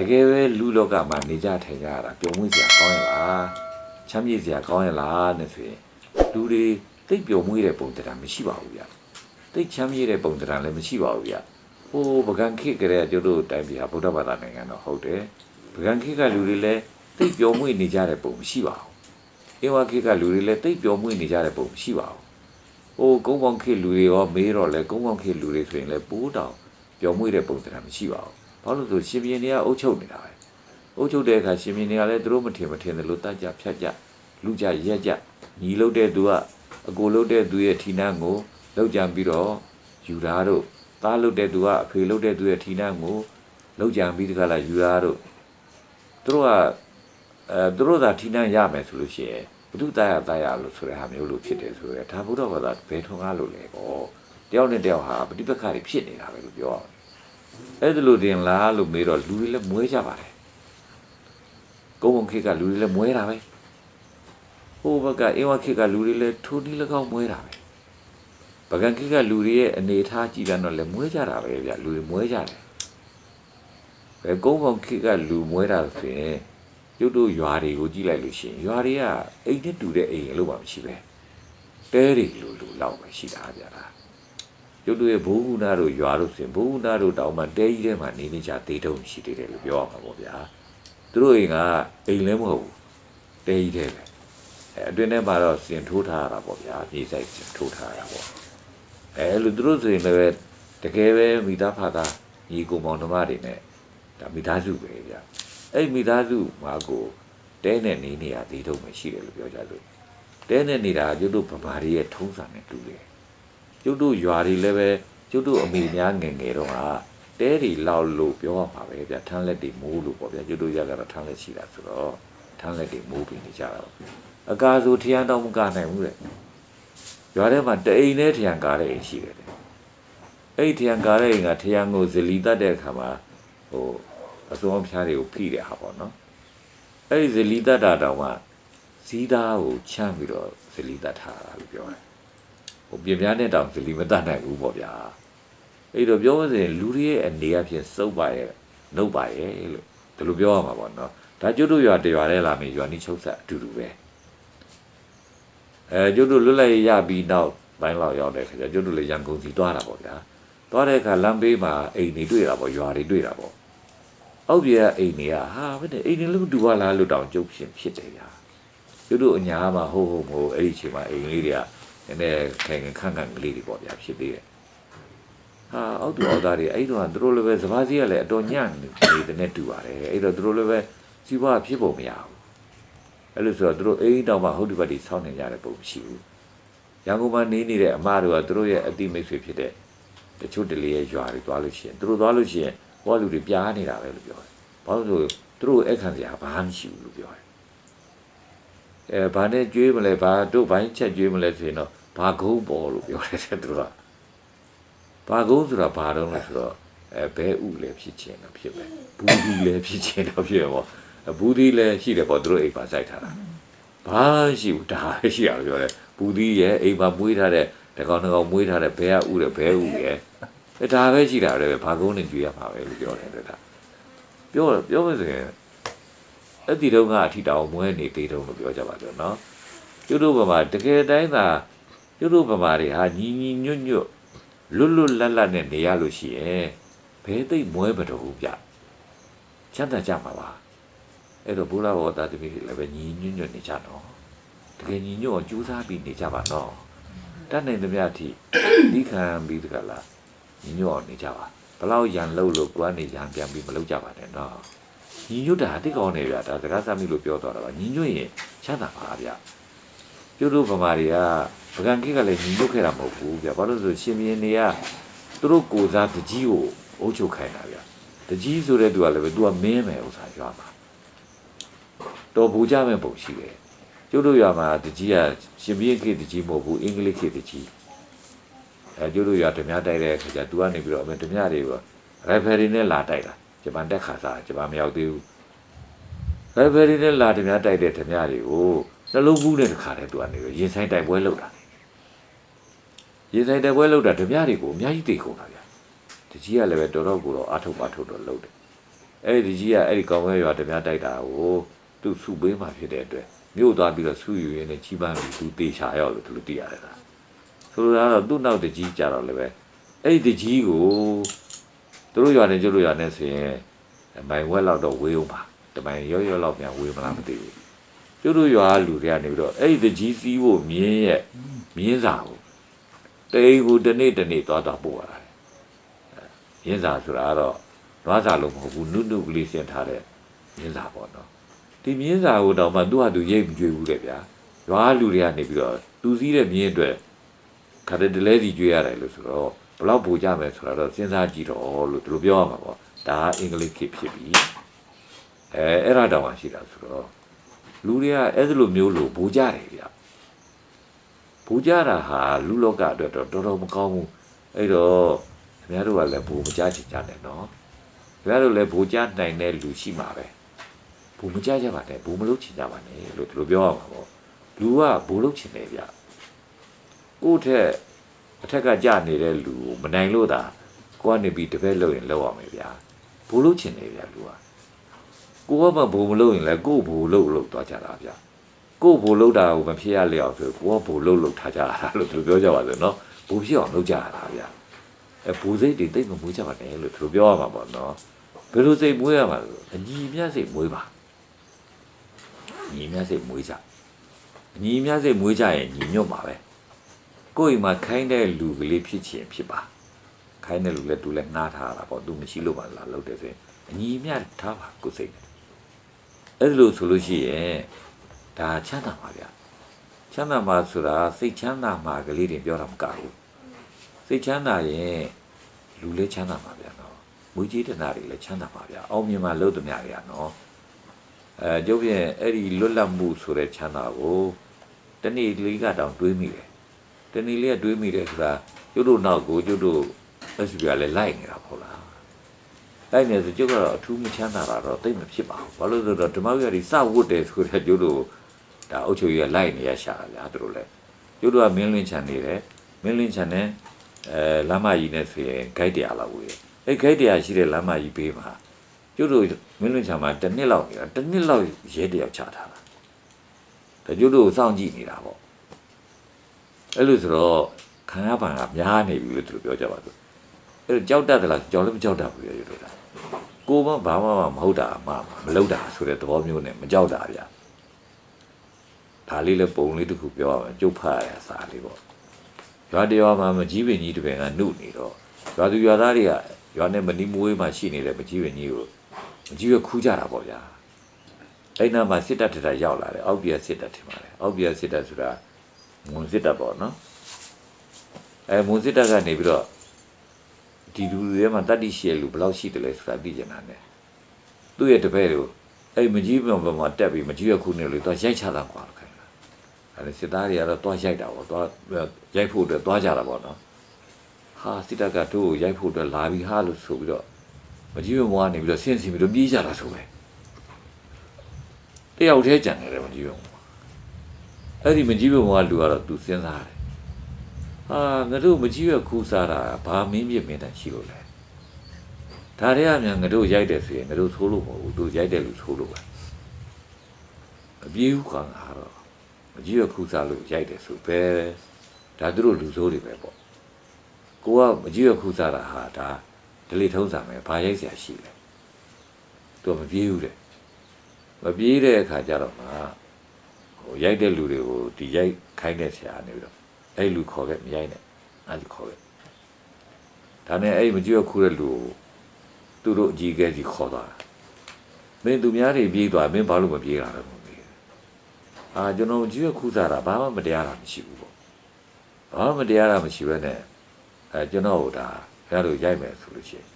တကယ်ပဲလူလောကမှာနေကြထိုင်ကြရတာပျော်မွေ့စရာကောင်းရလားချမ်းမြေ့စရာကောင်းရလားနဲ့ဆိုရင်လူတွေတိတ်ပျော်မွေ့တဲ့ပုံတရားမရှိပါဘူးဗျတိတ်ချမ်းမြေ့တဲ့ပုံတရားလည်းမရှိပါဘူးဗျဟိုပကံခေတ်ကလေးကကျတို့တိုင်းပြည်ဟာဗုဒ္ဓဘာသာနိုင်ငံတော့ဟုတ်တယ်ပကံခေတ်ကလူတွေလည်းတိတ်ပျော်မွေ့နေကြတဲ့ပုံမရှိပါဘူးအင်းဝခေတ်ကလူတွေလည်းတိတ်ပျော်မွေ့နေကြတဲ့ပုံမရှိပါဘူးဟိုကုန်းပေါင်းခေတ်လူတွေရောမေးတော့လဲကုန်းပေါင်းခေတ်လူတွေဆိုရင်လဲပိုးတောင်ပျော်မွေ့တဲ့ပုံစံမရှိပါဘူး။ ဘာလို့လဲဆိုရှင်ပြင်းတွေကအုပ်ချုပ်နေတာပဲ။အုပ်ချုပ်တဲ့အခါရှင်ပြင်းတွေကလည်းသူတို့မထင်မထင်တယ်လို့တတ်ကြဖြတ်ကြလူကြရက်ကြညီလုတ်တဲ့သူကအကိုလုတ်တဲ့သူရဲ့ထီနန်းကိုလောက်ကြံပြီးတော့ယူတာတို့သားလုတ်တဲ့သူကအဖေလုတ်တဲ့သူရဲ့ထီနန်းကိုလောက်ကြံပြီးတကလားယူတာတို့သူတို့ကအဲသူတို့သာထီနန်းရမယ်ဆိုလို့ရှိရင်ဘုသူတရတရလို့ဆိုတဲ့ဟာမျိုးလို့ဖြစ်တယ်ဆိုရဲဒါဘုရားဘာသာဘယ်ထုံကားလို့လဲပေါ့တယောက်နဲ့တယောက်ဟာပဋိပက္ခတွေဖြစ်နေတာပဲလို့ပြောရမယ် အဲ့ဒါလို့တင်လားလို့မေးတော့လူတွေလည်းမွေးကြပါတယ်ကုန်းဘုံခေတ်ကလူတွေလည်းမွေးတာပဲဟိုဘက်ကအင်းဝခေတ်ကလူတွေလည်းထိုဒီ၎င်းမွေးတာပဲပကံခေတ်ကလူတွေရဲ့အနေထားကြည့်ပြန်တော့လည်းမွေးကြတာပဲဗျလူတွေမွေးကြတယ်ဘယ်ကုန်းဘုံခေတ်ကလူမွေးတာဆိုရင်ကျုပ်တို့ရွာတွေကိုကြည့်လိုက်လို့ရှိရင်ရွာတွေကအိမ်နဲ့တူတဲ့အိမ်လို့မှမရှိပဲတဲတွေလိုလိုလောက်ပဲရှိတာဗျာ လားကျုပ်တို့ရဲ့ဘိုးဘူးနာတို့ရွာတို့ဆိုရင်ဘိုးဘူးနာတို့တောင်မှတဲကြီးထဲမှာနေနေကြတေးတုံးရှိသေးတယ်လို့ပြောရမှာပေါ့ဗျာသူတို့အိမ်ကအိမ်လည်းမဟုတ်ဘူးတဲကြီးထဲပဲအဲအတွင်းထဲမှာတော့စင်ထိုးထားရတာပေါ့ဗျာမြေဆိုင်စင်ထိုးထားရတာပေါ့အဲလိုသူတို့ဆိုရင်လည်းတကယ်ပဲမိသားဖသားညီကိုမောင်နှမတွေနဲ့ဒါမိသားစုပဲဗျာအဲ့မိသားစုမှာကိုတဲနဲ့နေနေရသေးတော့မှရှိတယ်လို့ပြောကြလို့တဲနဲ့နေတာကျုပ်တို့ဗမာတွေရဲ့ထုံးစံနဲ့တူတယ် ကျုပ်တို့ရွာတွေလည်းပဲကျုပ်တို့အမိများငယ်ငယ်တော့ဟာတဲတွေလောက်လို့ပြောရမှာပဲဗျထမ်းလက်တွေမိုးလို့ပေါ့ဗျကျုပ်တို့ရကတော့ထမ်းလက်ရှိတာဆိုတော့ထမ်းလက်တွေမိုးပြီးနေကြတာပေါ့အကာဆိုထရန်တော့မကနိုင်ဘူးတဲ့ရွာထဲမှာတအိမ်နဲ့ထရန်ကားတဲ့အိမ်ရှိတယ်တဲ့အဲ့ဒီထရန်ကားတဲ့အိမ်ကထရန်ကိုဇလီတတ်တဲ့အခါမှာဟိုအစုံဖျားတွေကိုဖိတဲ့ဟာပေါ့နော်အဲ့ဒီဇလီတတ်တာတောင်မှဇီးသားကိုချမ်းပြီးတော့ဇလီတတ်ထားတာလို့ပြောတယ် ဟိုပြင်ပြားနဲ့တောင်ဇလီမတတ်နိုင်ဘူးပေါ့ဗျာအဲ့တော့ပြောမစင်လူတွေရဲ့အနေအချင်းစုပ်ပါရဲ့နှုတ်ပါရဲ့လို့ဒီလိုပြောရမှာပေါ့နော်ဒါကျွတ်တို့ရွာတရွာထဲလာမယ်ရွာနီးချုပ်ဆက်အတူတူပဲအဲကျွတ်တို့လွတ်လပ်ရေးရပြီးနောက်ပိုင်းလောက်ရောက်တဲ့ခါကျကျွတ်တို့လည်းရန်ကုန်စီသွားတာပေါ့ဗျာသွားတဲ့အခါလမ်းဘေးမှာအိမ်တွေတွေ့တာပေါ့ရွာတွေတွေ့တာပေါ့အောက်ပြေကအိမ်တွေကဟာဘယ်နဲ့အိမ်တွေလုံးတူပါလားလို့တောင်ကြုတ်ဖြစ်ဖြစ်တယ်ဗျာသူတို့အညာမှာဟိုးဟိုးမဟုတ်အဲ့ဒီအချိန်မှာအိမ်လေးတွေက နည်းနည်းခိုင်ခိုင်ခန့်ခန့်ကလေးတွေပေါ့ဗျာဖြစ်သေးတယ်ဟာအောက်တူအောက်သားတွေအဲ့တော့သူတို့လည်းပဲစပါးစီးကလည်းအတော်ညံ့နေတဲ့နဲ့တူပါတယ်အဲ့တော့သူတို့လည်းပဲစီးပွားဖြစ်ပုံမရဘူးအဲ့လိုဆိုတော့သူတို့အိမ်တောင်မှဟုတ်ဒီပတ်တီဆောင်းနေကြတဲ့ပုံမရှိဘူးရန်ကုန်မှာနေနေတဲ့အမတို့ကသူတို့ရဲ့အတိမိတ်ဆွေဖြစ်တဲ့တချို့တလေရဲ့ရွာတွေသွားလို့ရှိရင်သူတို့သွားလို့ရှိရင်ဟောလူတွေပြားနေတာပဲလို့ပြောတယ်။ဘာလို့လဲဆိုသူတို့အခန့်စရာဘာမှမရှိဘူးလို့ပြောတယ်။ အဲဘာနဲ့ကြွေးမလဲဘာတို့ဘိုင်းချက်ကြွေးမလဲဆိုရင်တော့ဘာကုန်းပေါ်လို့ပြောတယ်တဲ့သူတို့က။ဘာကုန်းဆိုတာဘာတော့လဲဆိုတော့အဲဘဲဥလည်းဖြစ်ခြင်းတော့ဖြစ်ပဲ။ဘူးဒီလည်းဖြစ်ခြင်းတော့ဖြစ်ပေါ့။ဘူးဒီလည်းရှိတယ်ပေါ့သူတို့အိမ်ပါစိုက်ထားတာ။ဘာရှိဘူးဒါပဲရှိရလို့ပြောတယ်။ဘူးဒီရဲ့အိမ်ပါမွေးထားတဲ့တကောင်တကောင်မွေးထားတဲ့ဘဲကဥတယ်ဘဲဥရဲ့အဲဒါပဲရှိတာပဲဘာကုန်းနဲ့ကြွေးရမှာပဲလို့ပြောတယ်တဲ့ဒါပြောပြောမစင် အဲ့ဒီတော့ကအထီတောင်မွဲနေသေးတုံးလို့ပြောကြပါကြောနော်ကျွတ်တို့ဗမာတကယ်တိုင်းသာကျွတ်တို့ဗမာတွေဟာညီညီညွတ်ညွတ်လွတ်လွတ်လပ်လပ်နဲ့နေရလို့ရှိရဲ့ဘဲသိမ့်မွဲမတော်ဘူးဗျချမ်းသာကြမှာပါအဲ့တော့ဘုရားဘောတာတမီးတွေလည်းပဲညီညွတ်ညွတ်နေကြတော့တကယ်ညီညွတ်အောင်ကြိုးစားပြီးနေကြပါနော်တတ်နိုင်သမျှအထိဒီခံပြီးတကလားညီညွတ်အောင်နေကြပါဘလောက်ရန်လို့လို့ကိုကနေရန်ပြန်ပြီးမလုပ်ကြပါနဲ့နော် ညီညွတ်တာတိတ်ကောင်းနေဗျာဒါစကားစမ်းမိလို့ပြောသွားတာပါညီညွတ်ရင်ချမ်းသာပါဗျကျုပ်တို့ဗမာတွေကပကံကိကလည်းညီညွတ်ခဲ့တာမဟုတ်ဘူးဗျဘာလို့လဲဆိုရှင်မင်းတွေကသူတို့ကိုစားတကြီးကိုအုပ်ချုပ်ခိုင်းတာဗျတကြီးဆိုတဲ့သူကလည်းပဲသူကမင်းမယ်ဥစ္စာရွာမှာတော်ပူကြမဲ့ပုံရှိတယ်ကျုပ်တို့ရွာမှာတကြီးကရှင်မင်းခေတကြီးမဟုတ်ဘူးအင်္ဂလိပ်ခေတကြီးအဲကျိုးတို့ရဓမြတိုက်တဲ့အခါကျသူကနေပြီးတော့အမေဓမြတွေပေါ့ရိုင်ဖယ်ရီနဲ့လာတိုက်တာ ဂျပန်တက်ခါစားဂျပန်မရောက်သေးဘူးရိုင်ဖယ်ရီနဲ့လာဓမြတိုက်တဲ့ဓမြတွေကိုနှလုံးဘူးနဲ့တခါတည်းသူကနေပြီးရင်ဆိုင်တိုက်ပွဲလုပ်တာရင်ဆိုင်တိုက်ပွဲလုပ်တာဓမြတွေကိုအများကြီးတိတ်ကုန်တာဗျာတကြီးကလည်းပဲတော်တော်ကိုတော့အထုတ်ပါထုတ်တော့လုပ်တယ်အဲ့ဒီကြီးကအဲ့ဒီကောင်းဝဲရွာတပြားတိုက်တာကိုသူစုပေးမှဖြစ်တဲ့အတွက်မြို့သွားပြီးတော့ဆူယူရင်းနဲ့ကြီးပန်းပြီးသူတေချာရောက်လို့သူတို့သိရတယ်လားဆိုလိုတာကတော့သူ့နောက်တကြီးကြတော့လည်းပဲအဲ့ဒီတကြီးကို သူတို့ရွာနဲ့ကျွတ်လို့ရွာနဲ့ဆိုရင်မိုင်ဝက်လောက်တော့ဝေးအောင်ပါတမိုင်ရောရောလောက်ပြန်ဝေးမလားမသိဘူးကျွတ်လို့ရွာလူတွေကနေပြီးတော့အဲ့ဒီတကြီးစီးဖို့မြင်းရဲ့မြင်းစာကိုတိန်ကိုတစ်နေ့တစ်နေ့သွားသွားပို့ရတယ်မြင်းစာဆိုတာကတော့နွားစာလို့မဟုတ်ဘူးနုနုကလေးဆင်ထားတဲ့မြင်းစာပေါ့နော်ဒီမြင်းစာကိုတော့မှသူ့ဟာသူရိတ်မကြွေဘူးတဲ့ဗျာရွာလူတွေကနေပြီးတော့သူစည်းတဲ့မြင်းအတွက်ခါတဲ့တလဲစီကြွေရတယ်လို့ဆိုတော့ ဘလောက်ပူကြမယ်ဆိုတာတော့စဉ်းစားကြည့်တော့လို့သူတို့ပြောရမှာပေါ့ဒါအင်္ဂလိပ်ခေတ်ဖြစ်ပြီအဲအဲ့ဒါတောင်မှရှိတာဆိုတော့လူတွေကအဲ့ဒီလိုမျိုးလို့ဘူကြတယ်ဗျဘူကြတာဟာလူလောကအတွက်တော့တော်တော်မကောင်းဘူးအဲ့တော့ခင်ဗျားတို့ကလည်းဘူမကြချင်ကြနဲ့နော်ဘယ်လိုလဲဘူကြနိုင်တဲ့လူရှိမှာပဲဘူမကြကြပါနဲ့ဘူမလုပ်ချင်ကြပါနဲ့လို့သူတို့ပြောရမှာပေါ့လူကဘူလုပ်ချင်တယ်ဗျကိုယ့်ထက် အထက်ကကြနေတဲ့လူကိုမနိုင်လို့သာကိုကနေပြီးတပည့်လုပ်ရင်လုပ်ရမယ်ဗျာဘူလုပ်ချင်တယ်ဗျလူကကိုကမှဘူမလုပ်ရင်လည်းကို့ဘူလုပ်လုပ်သွားကြတာဗျကို့ဘူလုပ်တာကိုမဖြစ်ရလျောက်ဆိုကိုကဘူလုပ်လုပ်ထားကြတာလို့သူပြောကြပါစို့နော်ဘူဖြစ်အောင်လုပ်ကြရတာဗျအဲဘူစိတ်တွေတိတ်မမူးကြပါနဲ့လို့သူတို့ပြောရမှာပေါ့နော်ဘယ်လိုစိတ်မွေးရမှာလဲအညီမြတ်စိတ်မွေးပါအညီမြတ်စိတ်မွေးကြအညီမြတ်စိတ်မွေးကြရင်ညီညွတ်ပါပဲ ကိုယ့်အိမ်မှာခိုင်းတဲ့လူကလေးဖြစ်ချင်ဖြစ်ပါခိုင်းတဲ့လူလည်းသူလည်းနှားထားတာပေါ့သူမရှိလို့ပါလားလုပ်တယ်ဆိုရင်အညီမြတ်ထားပါကိုယ်စိတ်နဲ့အဲ့လိုဆိုလို့ရှိရင်ဒါချမ်းသာပါဗျာချမ်းသာမှာဆိုတာစိတ်ချမ်းသာမှာကလေးတွေပြောတာမကဘူးစိတ်ချမ်းသာရင်လူလည်းချမ်းသာပါဗျာနော်ငွေကြေးတနာတွေလည်းချမ်းသာပါဗျာအောင်မြင်မှလို့သမျှတွေကနော်အဲကျုပ်ပြင်အဲ့ဒီလွတ်လပ်မှုဆိုတဲ့ချမ်းသာကိုတနေ့လေးကတောင်တွေးမိတယ် တနေ့လေးကတွေးမိတယ်ဆိုတာကျုပ်တို့နောက်ကိုကျုပ်တို့ SB ကလည်းလိုက်နေတာပေါ့လားလိုက်နေဆိုကျုပ်ကတော့အထူးမချမ်းသာတာတော့သိပ်မဖြစ်ပါဘူးဘာလို့လဲဆိုတော့ဓမ္မဝိရဒီစဝတ်တယ်ဆိုတဲ့ကျုပ်တို့ဒါအုတ်ချုပ်ရလိုက်နေရရှာတာဗျာသူတို့လည်းကျုပ်တို့ကမင်းလင်းချန်နေတယ်မင်းလင်းချန်နဲ့အဲလမ်းမကြီးနဲ့ဆိုရင် guide တရားလောက်ဝေးတယ်အဲ့ဂိတ်တရားရှိတဲ့လမ်းမကြီးဘေးမှာကျုပ်တို့မင်းလွင်ချာမှာတစ်နှစ်လောက်နေတာတစ်နှစ်လောက်ရဲတယောက်ချထားတာဒါကျုပ်တို့ကိုစောင့်ကြည့်နေတာပေါ့ အဲ့လိုဆိုတော့ခံရပံကများနေပြီလို့သူတို့ပြောကြပါသူအဲ့တော့ကြောက်တတ်သလားကြောက်လည်းမကြောက်တတ်ဘူးရကျုပ်တို့ကကိုမဘာမှမဟုတ်တာမှမလုပ်တာဆိုတဲ့သဘောမျိုးနဲ့မကြောက်တာဗျာဒါလေးလည်းပုံလေးတစ်ခုပြောရမယ်ကျုပ်ဖတ်ရတဲ့စာလေးပေါ့ရွာတရွာမှာမကြီးပင်ကြီးတစ်ပင်ကနှုတ်နေတော့ရွာသူရွာသားတွေကရွာနဲ့မနီမွေးမှာရှိနေတဲ့မကြီးပင်ကြီးကိုမကြီးရခူးကြတာပေါ့ဗျာအဲ့နာမှာစစ်တပ်ထက်ရောက်လာတယ်အောက်ပြစစ်တပ်ထင်ပါတယ်အောက်ပြစစ်တပ်ဆိုတာ မွန်စစ်တပ်ပေါ့နော်အဲမွန်စစ်တပ်ကနေပြီးတော့ဒီလူတွေမှာတတ်တိရှိရလူဘယ်လောက်ရှိတယ်လဲဆိုတာသိကြတာ ਨੇ သူ့ရဲ့တပည့်တွေကိုအဲ့မကြီးပင်ပေါ်မှာတက်ပြီးမကြီးရခူးနေလို့တော့ရိုက်ချတာကွာခိုင်းတာအဲ့စစ်သားတွေကတော့တွားရိုက်တာပေါ့တွားရိုက်ဖို့အတွက်တွားကြတာပေါ့နော်ဟာစစ်တပ်ကတို့ကိုရိုက်ဖို့အတွက်လာပြီးဟာလို့ဆိုပြီးတော့မကြီးမမွားနေပြီးတော့ဆင်းဆင်းပြီးတော့ပြေးကြတာဆိုပဲတယောက်တည်းကြံနေတယ်မကြီးမမွား အဲ့ဒီမကြီးမမွားလူကတော့သူစဉ်းစားတယ်ဟာငါတို့မကြီးရခူးစားတာဘာမင်းပြမင်းတန်ရှိလို့လဲဒါတွေကမြန်ငါတို့ရိုက်တယ်ဆိုရင်ငါတို့သိုးလို့မဟုတ်ဘူးသူရိုက်တယ်လို့သိုးလို့ပဲမပြေးဘူးကွာငါတော့မကြီးရခူးစားလို့ရိုက်တယ်ဆိုပဲဒါသူတို့လူဆိုးတွေပဲပေါ့ ကိုကမကြည့်ရခုစားတာဟာဒါဒလိထုံးစားမယ်ဘာရိုက်เสียရှိလဲသူကမပြေးဘူးတဲ့မပြေးတဲ့အခါကျတော့မှ ဟိုရိုက်တဲ့လူတွေကိုဒီရိုက်ခိုင်းတဲ့ဆရာနေပြီးတော့အဲ့လူခေါ်ခဲ့မရိုက်နဲ့အဲ့လူခေါ်ခဲ့ဒါနဲ့အဲ့မကြည့်ရခုတဲ့လူကိုသူတို့အကြီးအကဲကြီးခေါ်သွားတာမင်းသူများတွေပြေးသွားမင်းဘာလို့မပြေးတာလဲမပြေးအာကျွန်တော်ကြည့်ရခုစားတာဘာမှမတရားတာမရှိဘူးပေါ့ဘာမှမတရားတာမရှိဘဲနဲ့အဲကျွန်တော်တို့ဒါဘုရားတို့ရိုက်မယ်ဆိုလို့ရှိရင်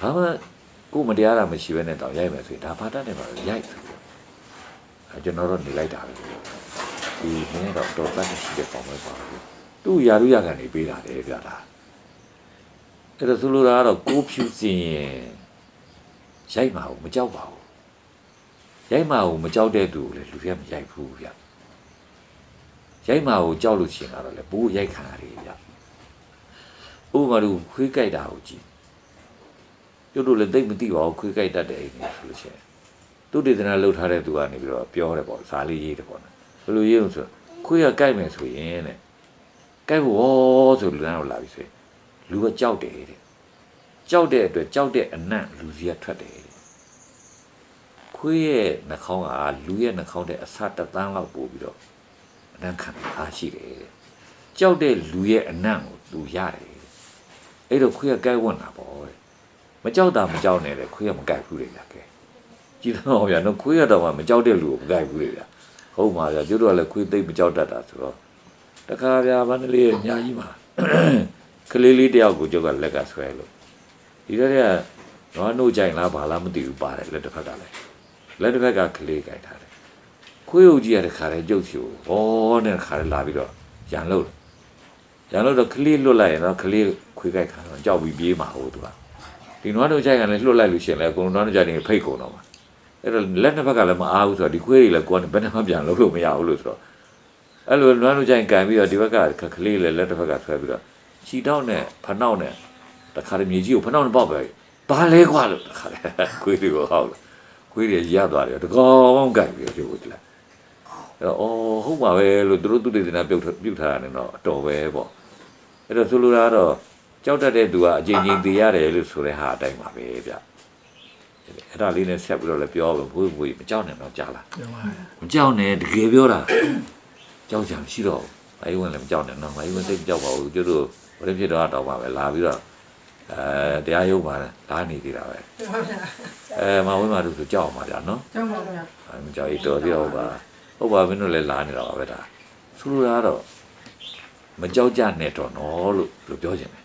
ဘာမှကိုယ်မတရားတာမရှိဘဲနဲ့တောင်ရိုက်မယ်ဆိုရင်ဒါဘာတတ်နေပါလဲရိုက်ဆိုပြီးအဲ ကျွန်တော်တို့နေလိုက်တာပဲဒီနည်းတော့တော်တတ်ရှိတဲ့ပုံပဲပါဘူးသူ့ယာရုရခံနေပေးတာလေပြတာအဲ့ဒါဆိုလိုတာကတော့ကိုးဖြူစင်ရင်ရိုက်မှာကိုမကြောက်ပါဘူးရိုက်မှာကိုမကြောက်တဲ့သူကိုလည်းလူတွေကမရိုက်ဘူးဗျရိုက်မှာကိုကြောက်လို့ရှိရင်ကတော့လေဘူးရိုက်ခံရတယ်ဗျဥပမာလို့ခွေးကြိုက်တာကိုကြည့်ကျကျုပ်တို့လည်းသိပ်မသိပါဘူးခွေးကြိုက်တတ်တဲ့အိမ်တွေဆိုလို့ရှိရင် သူတေသနာလှုပ်ထားတဲ့သူကနေပြီးတော့ပြောတယ်ပေါ့ဇာလေးရေးတယ်ပေါ့နော်ဘယ်လိုရေးလို့ဆိုတော့ခွေးကကြိုက်မယ်ဆိုရင်တဲ့ကြိုက်ဖို့ဩဆိုလူတန်းတော့လာပြီဆိုရင်လူကကြောက်တယ်တဲ့ကြောက်တဲ့အတွက်ကြောက်တဲ့အနံ့လူစီကထွက်တယ်တဲ့ခွေးရဲ့နှာခေါင်းကလူရဲ့နှာခေါင်းတဲ့အဆတစ်သန်းလောက်ပို့ပြီးတော့အနံ့ခံအားရှိတယ်တဲ့ကြောက်တဲ့လူရဲ့အနံ့ကိုသူရတယ်တဲ့အဲ့တော့ခွေးကကြိုက်ဝင်တာပေါ့တဲ့မကြောက်တာမကြောက်နဲ့လေခွေးကမကြိုက်ဘူးလေဗျာကဲ ကြည့်တော့ဗျာနော်ခွေးရတော့မှမကြောက်တဲ့လူကိုမကြိုက်ဘူးလေဗျာဟုတ်ပါဗျာကျတို့ကလည်းခွေးသိပ်မကြောက်တတ်တာဆိုတော့တခါဗျာမန္တလေးရဲ့ညာကြီးမှာကလေးလေးတယောက်ကိုကျုပ်ကလက်ကဆွဲလို့ဒီတော့ကနော်နှုတ်ကြိုင်လားဘာလားမသိဘူးပါတယ်လက်တစ်ဖက်ကလည်းလက်တစ်ဖက်ကကလေးကြိုက်ထားတယ်ခွေးအုပ်ကြီးကတခါလေကျုပ်စီကိုဟောနဲ့တခါလေလာပြီးတော့ရန်လို့ရန်လို့တော့ကလေးလွတ်လိုက်ရင်တော့ကလေးခွေးကြိုက်ခါတော့ကြောက်ပြီးပြေးမှာဟုတ်သူကဒီနွားတို့ကြိုက်ကလည်းလှုပ်လိုက်လို့ရှိရင်လည်းအကုန်လုံးနွားတို့ကြိုက်နေဖိတ်ကုန်တော့မှာ အဲ့တော့လက်နှစ်ဘက်ကလည်းမအားဘူးဆိုတော့ဒီခွေးတွေလည်းကိုယ်ကဘယ်နှမှပြန်လုပ်လို့မရဘူးလို့ဆိုတော့အဲ့လိုနွားတို့ကြိုက်ကန်ပြီးတော့ဒီဘက်ကကလေးလည်းလက်တစ်ဘက်ကဆွဲပြီးတော့ခြီတောက်နဲ့ဖနှောက်နဲ့တခါတည်းမြေကြီးကိုဖနှောက်နဲ့ပေါက်ပဲဘာလဲကွာလို့တခါတည်းခွေးတွေကိုဟောက်လို့ခွေးတွေရသွားတယ်တကောင်ကန်ပြီးတော့ဒီလိုတလားအဲ့တော့အော်ဟုတ်ပါပဲလို့သူတို့သူတွေတင်တာပြုတ်ပြုတ်ထားတာနဲ့တော့အတော်ပဲပေါ့အဲ့တော့ဆိုလိုတာကတော့ကြောက်တတ်တဲ့သူကအချင်းချင်းသိရတယ်လို့ဆိုတဲ့ဟာအတိုင်းပါပဲဗျ အဲ့ဒါလေးနဲ့ဆက်ပြီးတော့လည်းပြောလို့ဘွေးဘွေးမကြောက်နဲ့တော့ကြားလားပြောပါရဲ့မကြောက်နဲ့တကယ်ပြောတာကြောက်ကြမရှိတော့ဘူးမိုင်းဝင်လည်းမကြောက်နဲ့နော်မိုင်းဝင်သိပ်မကြောက်ပါဘူးကျတို့ဘယ်ဖြစ်တော့တော့ပါပဲလာပြီးတော့အဲတရားရုံးပါလာနေသေးတာပဲအဲမဝင်ပါလို့ဆိုကြောက်မှာဗျာနော်ကျောင်းပါဗျာအဲမကြောက်ရတော့သေးတော့ပါဟုတ်ပါမင်းတို့လည်းလာနေတာပါပဲဒါဆိုလိုတာကတော့မကြောက်ကြနဲ့တော့နော်လို့လို့ပြောချင်တယ်